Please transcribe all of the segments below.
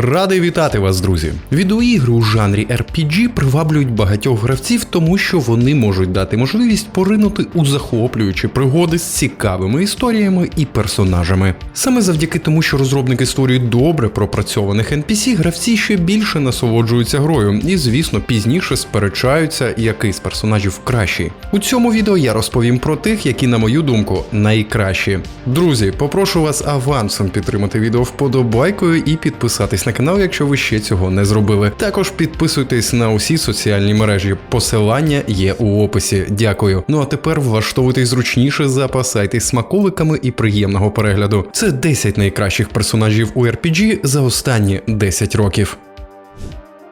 Радий вітати вас, друзі! Відеоігри у жанрі RPG приваблюють багатьох гравців, тому що вони можуть дати можливість поринути у захоплюючі пригоди з цікавими історіями і персонажами. Саме завдяки тому, що розробники створюють добре пропрацьованих NPC, гравці ще більше насолоджуються грою і, звісно, пізніше сперечаються, який з персонажів кращий. У цьому відео я розповім про тих, які, на мою думку, найкращі. Друзі, попрошу вас авансом підтримати відео вподобайкою і підписатись на канал, якщо ви ще цього не зробили. Також підписуйтесь на усі соціальні мережі. Посилання є у описі. Дякую. Ну а тепер влаштовуйтесь зручніше, запасайтесь смаковиками і приємного перегляду. Це 10 найкращих персонажів у RPG за останні 10 років.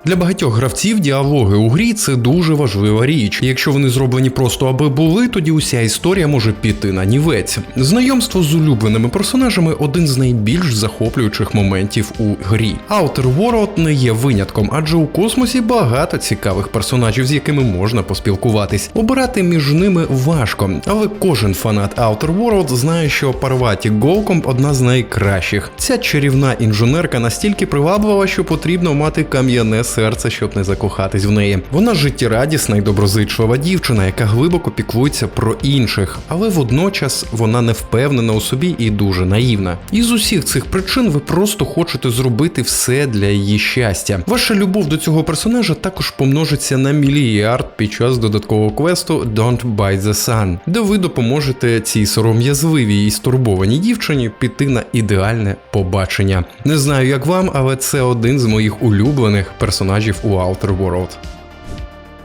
Для багатьох гравців діалоги у грі це дуже важлива річ. Якщо вони зроблені просто аби були, тоді уся історія може піти на нівець. Знайомство з улюбленими персонажами один з найбільш захоплюючих моментів у грі. Outer World не є винятком, адже у космосі багато цікавих персонажів, з якими можна поспілкуватись. Обирати між ними важко, але кожен фанат Outer World знає, що Парваті Голкомб одна з найкращих. Ця чарівна інженерка настільки приваблива, що потрібно мати кам'яне серце, щоб не закохатись в неї. Вона життєрадісна і доброзичлива дівчина, яка глибоко піклується про інших, але водночас вона не впевнена у собі і дуже наївна. І з усіх цих причин ви просто хочете зробити все для її щастя. Ваша любов до цього персонажа також помножиться на мільярд під час додаткового квесту Don't Buy the Sun, де ви допоможете цій сором'язливій і стурбованій дівчині піти на ідеальне побачення. Не знаю, як вам, але це один з моїх улюблених персонажів у Outer World.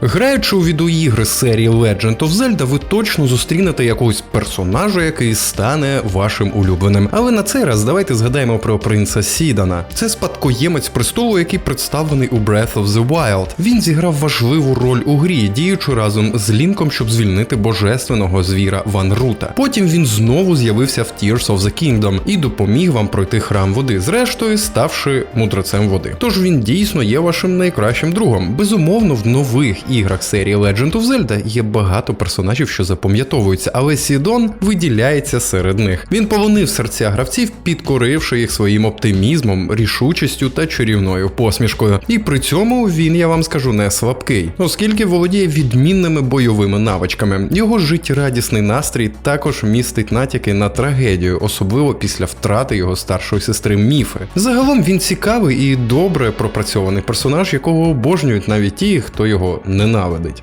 Граючи у відеоігри серії Legend of Zelda, ви точно зустрінете якогось персонажа, який стане вашим улюбленим. Але на цей раз давайте згадаємо про принца Сідана. Це спадкоємець престолу, який представлений у Breath of the Wild. Він зіграв важливу роль у грі, діючи разом з Лінком, щоб звільнити божественного звіра Ван Рута. Потім він знову з'явився в Tears of the Kingdom і допоміг вам пройти храм води, зрештою ставши мудрецем води. Тож він дійсно є вашим найкращим другом. Безумовно, в нових іграх серії Legend of Zelda є багато персонажів, що запам'ятовуються, але Сідон виділяється серед них. Він полонив серця гравців, підкоривши їх своїм оптимізмом, рішучістю та чарівною посмішкою. І при цьому він, я вам скажу, не слабкий, оскільки володіє відмінними бойовими навичками. Його життєрадісний настрій також містить натяки на трагедію, особливо після втрати його старшої сестри Міфи. Загалом він цікавий і добре пропрацьований персонаж, якого обожнюють навіть ті, хто його ненавидить.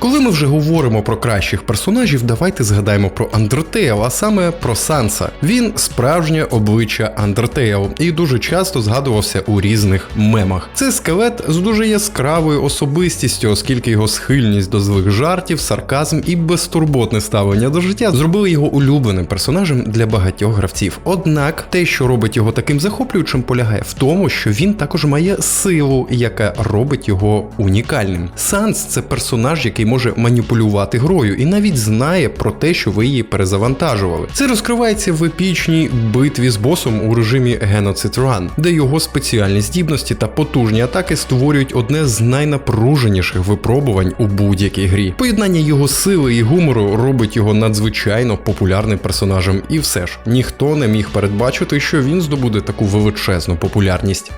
Коли ми вже говоримо про кращих персонажів, давайте згадаємо про Undertale, а саме про Санса. Він справжнє обличчя Undertale і дуже часто згадувався у різних мемах. Це скелет з дуже яскравою особистістю, оскільки його схильність до злих жартів, сарказм і безтурботне ставлення до життя зробили його улюбленим персонажем для багатьох гравців. Однак те, що робить його таким захоплюючим, полягає в тому, що він також має силу, яка робить його унікальним. Санс це персонаж, який може маніпулювати грою і навіть знає про те, що ви її перезавантажували. Це розкривається в епічній битві з босом у режимі Genocide Run, де його спеціальні здібності та потужні атаки створюють одне з найнапруженіших випробувань у будь-якій грі. Поєднання його сили і гумору робить його надзвичайно популярним персонажем, і все ж ніхто не міг передбачити, що він здобуде таку величезну популярність.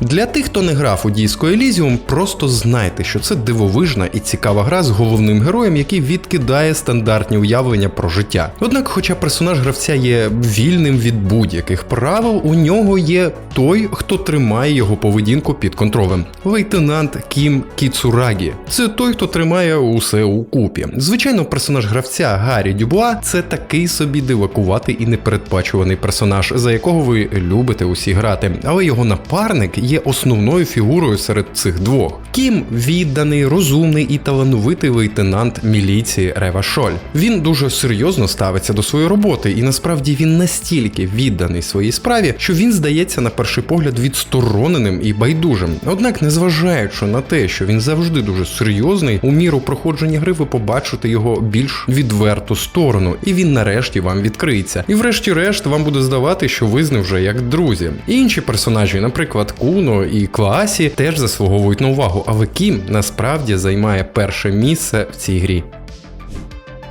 Для тих, хто не грав у Disco Elysium, просто знайте, що це дивовижна і цікава гра з головним героєм, який відкидає стандартні уявлення про життя. Однак, хоча персонаж гравця є вільним від будь-яких правил, у нього є той, хто тримає його поведінку під контролем. Лейтенант Кім Кіцурагі. Це той, хто тримає усе у купі. Звичайно, персонаж гравця Гаррі Дюбуа це такий собі дивакуватий і непередбачуваний персонаж, за якого ви любите усі грати, але його напарник є основною фігурою серед цих двох. Кім відданий, розумний і талановитий лейтенант міліції Рева Шоль. Він дуже серйозно ставиться до своєї роботи, і насправді він настільки відданий своїй справі, що він здається на перший погляд відстороненим і байдужим. Однак, незважаючи на те, що він завжди дуже серйозний, у міру проходження гри ви побачите його більш відверту сторону, і він нарешті вам відкриється. І врешті-решт вам буде здавати, що ви з ним вже як друзі. Інші персонажі, наприклад, Куно і Класі, теж заслуговують на увагу, але Кім насправді займає перше місце в цій грі.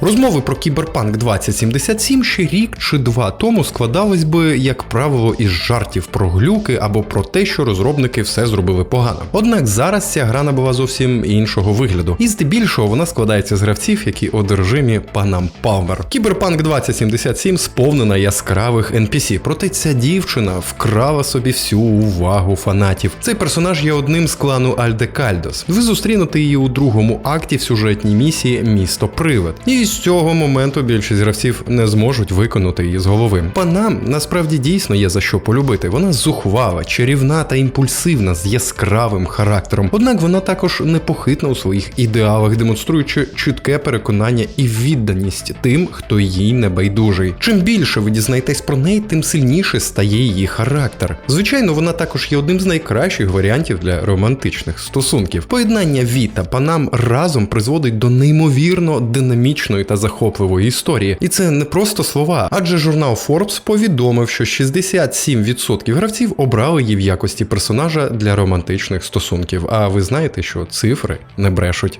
Розмови про Кіберпанк 2077 ще рік чи два тому складались би, як правило, із жартів про глюки або про те, що розробники все зробили погано. Однак зараз ця гра набула зовсім іншого вигляду, і здебільшого вона складається з гравців, які одержимі панам Палмер. Кіберпанк 2077 сповнена яскравих NPC, проте ця дівчина вкрала собі всю увагу фанатів. Цей персонаж є одним з клану Альдекальдос. Ви зустрінете її у другому акті в сюжетній місії Місто Привид. І з цього моменту більшість гравців не зможуть виконати її з голови. Панам насправді дійсно є за що полюбити. Вона зухвала, чарівна та імпульсивна з яскравим характером. Однак вона також непохитна у своїх ідеалах, демонструючи чітке переконання і відданість тим, хто їй не байдужий. Чим більше ви дізнаєтесь про неї, тим сильніше стає її характер. Звичайно, вона також є одним з найкращих варіантів для романтичних стосунків. Поєднання Ві та Панам разом призводить до неймовірно динамічної та захопливої історії. І це не просто слова, адже журнал Forbes повідомив, що 67% гравців обрали її в якості персонажа для романтичних стосунків. А ви знаєте, що цифри не брешуть.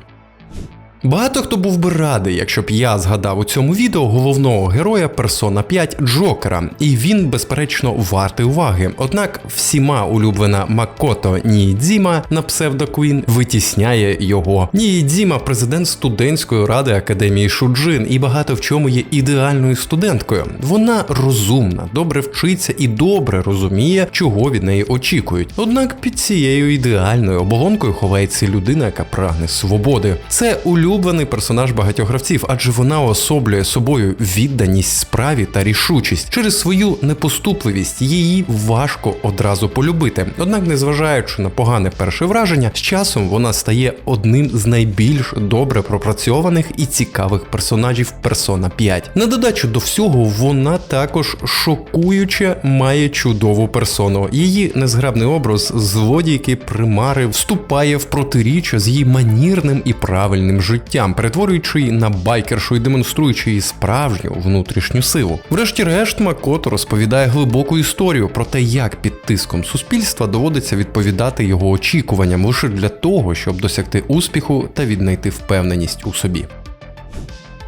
Багато хто був би радий, якщо б я згадав у цьому відео головного героя Persona 5 Джокера, і він, безперечно, вартий уваги. Однак всіма улюблена Макото Ніїдзіма на псевдоквін витісняє його. Ніїдзіма – президент студентської ради академії Шуджин, і багато в чому є ідеальною студенткою. Вона розумна, добре вчиться і добре розуміє, чого від неї очікують. Однак під цією ідеальною оболонкою ховається людина, яка прагне свободи. Це улюблена улюблений персонаж багатьох гравців, адже вона особлює собою відданість справі та рішучість. Через свою непоступливість її важко одразу полюбити. Однак, незважаючи на погане перше враження, з часом вона стає одним з найбільш добре пропрацьованих і цікавих персонажів Persona 5. На додачу до всього, вона також шокуюче має чудову персону. Її незграбний образ злодійки примари вступає в протиріччя з її манірним і правильним життям життям, перетворюючи її на байкершу і демонструючи її справжню внутрішню силу. Врешті-решт, Макото розповідає глибоку історію про те, як під тиском суспільства доводиться відповідати його очікуванням лише для того, щоб досягти успіху та віднайти впевненість у собі.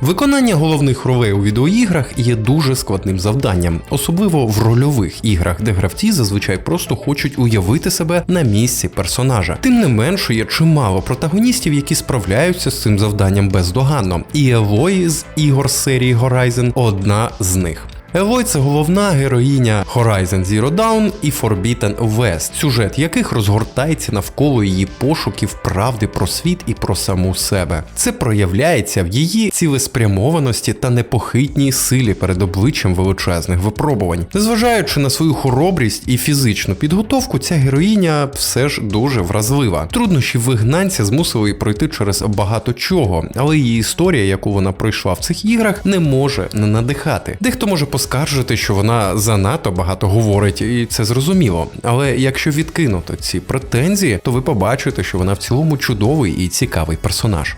Виконання головних ролей у відеоіграх є дуже складним завданням, особливо в рольових іграх, де гравці зазвичай просто хочуть уявити себе на місці персонажа. Тим не менше є чимало протагоністів, які справляються з цим завданням бездоганно. І Елої з ігор серії Horizon одна з них. Елой це головна героїня Horizon Zero Dawn і Forbidden West, сюжет яких розгортається навколо її пошуків правди про світ і про саму себе. Це проявляється в її цілеспрямованості та непохитній силі перед обличчям величезних випробувань. Незважаючи на свою хоробрість і фізичну підготовку, ця героїня все ж дуже вразлива. Труднощі вигнанця змусили її пройти через багато чого, але її історія, яку вона пройшла в цих іграх, не може не надихати. Дехто може поскаржити, що вона занадто багато говорить, і це зрозуміло. Але якщо відкинути ці претензії, то ви побачите, що вона в цілому чудовий і цікавий персонаж.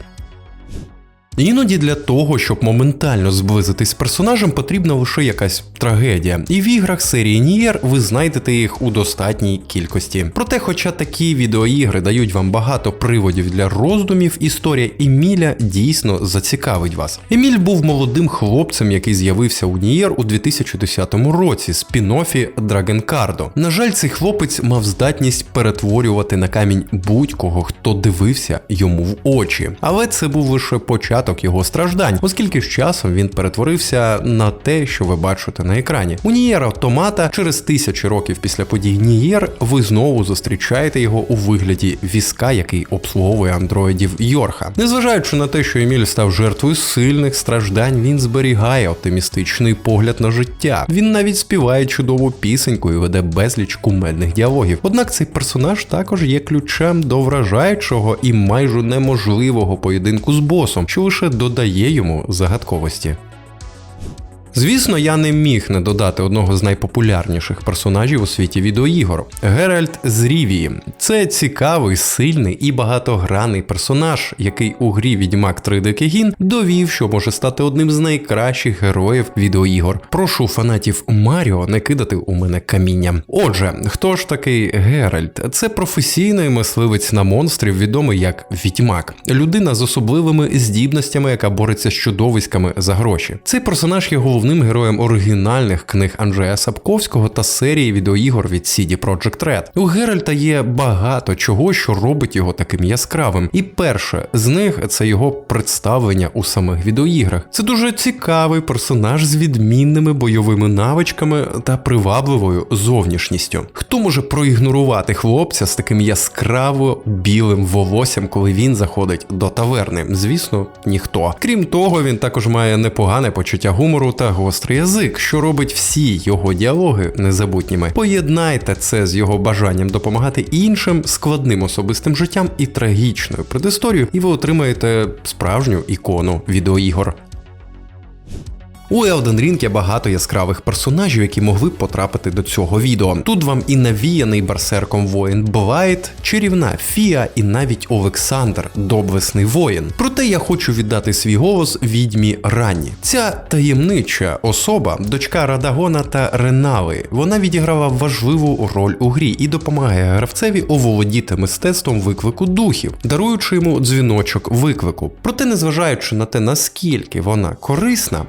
Іноді для того, щоб моментально зблизитись з персонажем, потрібна лише якась трагедія. І в іграх серії Нієр ви знайдете їх у достатній кількості. Проте, хоча такі відеоігри дають вам багато приводів для роздумів, історія Еміля дійсно зацікавить вас. Еміль був молодим хлопцем, який з'явився у Нієр у 2010 році спін-оффі Драгенкардо. На жаль, цей хлопець мав здатність перетворювати на камінь будь-кого, хто дивився йому в очі. Але це був лише початок початок його страждань, оскільки з часом він перетворився на те, що ви бачите на екрані. У Нієр Автомата через тисячі років після подій Нієр ви знову зустрічаєте його у вигляді візка, який обслуговує андроїдів Йорха. Незважаючи на те, що Еміль став жертвою сильних страждань, він зберігає оптимістичний погляд на життя. Він навіть співає чудову пісеньку і веде безліч кумедних діалогів. Однак цей персонаж також є ключем до вражаючого і майже неможливого поєдинку з босом, що лише додає йому загадковості. Звісно, я не міг не додати одного з найпопулярніших персонажів у світі відеоігор Геральт з Рівії. Це цікавий, сильний і багатогранний персонаж, який у грі Відьмак 3 Декегін довів, що може стати одним з найкращих героїв відеоігор. Прошу фанатів Маріо не кидати у мене каміння. Отже, хто ж такий Геральт? Це професійний мисливець на монстрів, відомий як Відьмак, людина з особливими здібностями, яка бореться з чудовиськами за гроші. Цей персонаж головним героєм оригінальних книг Анджея Сапковського та серії відеоігор від CD Projekt Red. У Геральта є багато чого, що робить його таким яскравим. І перше з них це його представлення у самих відеоіграх. Це дуже цікавий персонаж з відмінними бойовими навичками та привабливою зовнішністю. Хто може проігнорувати хлопця з таким яскраво білим волоссям, коли він заходить до таверни? Звісно, ніхто. Крім того, він також має непогане почуття гумору та гострий язик, що робить всі його діалоги незабутніми. Поєднайте це з його бажанням допомагати іншим складним особистим життям і трагічною предісторією, і ви отримаєте справжню ікону відеоігор. У Elden Ring є багато яскравих персонажів, які могли б потрапити до цього відео. Тут вам і навіяний берсерком воїн Блайт, чарівна Фія і навіть Олександр, доблесний воїн. Проте я хочу віддати свій голос відьмі Ранні. Ця таємнича особа, дочка Радагона та Ренали. Вона відіграла важливу роль у грі і допомагає гравцеві оволодіти мистецтвом виклику духів, даруючи йому дзвіночок виклику. Проте, незважаючи на те, наскільки вона корисна,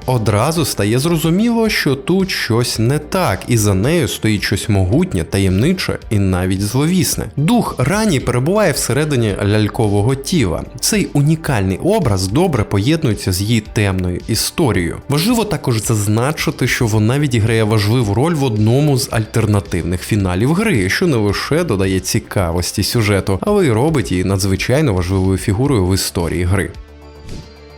одразу стає зрозуміло, що тут щось не так, і за нею стоїть щось могутнє, таємниче і навіть зловісне. Дух рані перебуває всередині лялькового тіла. Цей унікальний образ добре поєднується з її темною історією. Важливо також зазначити, що вона відіграє важливу роль в одному з альтернативних фіналів гри, що не лише додає цікавості сюжету, але й робить її надзвичайно важливою фігурою в історії гри.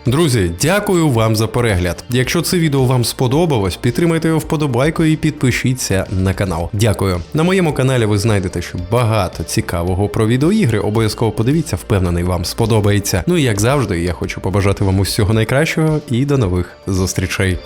Друзі, дякую вам за перегляд. Якщо це відео вам сподобалось, підтримайте його вподобайкою і підпишіться на канал. Дякую. На моєму каналі ви знайдете ще багато цікавого про відеоігри. Обов'язково подивіться, впевнений, вам сподобається. Ну і як завжди, я хочу побажати вам усього найкращого і до нових зустрічей.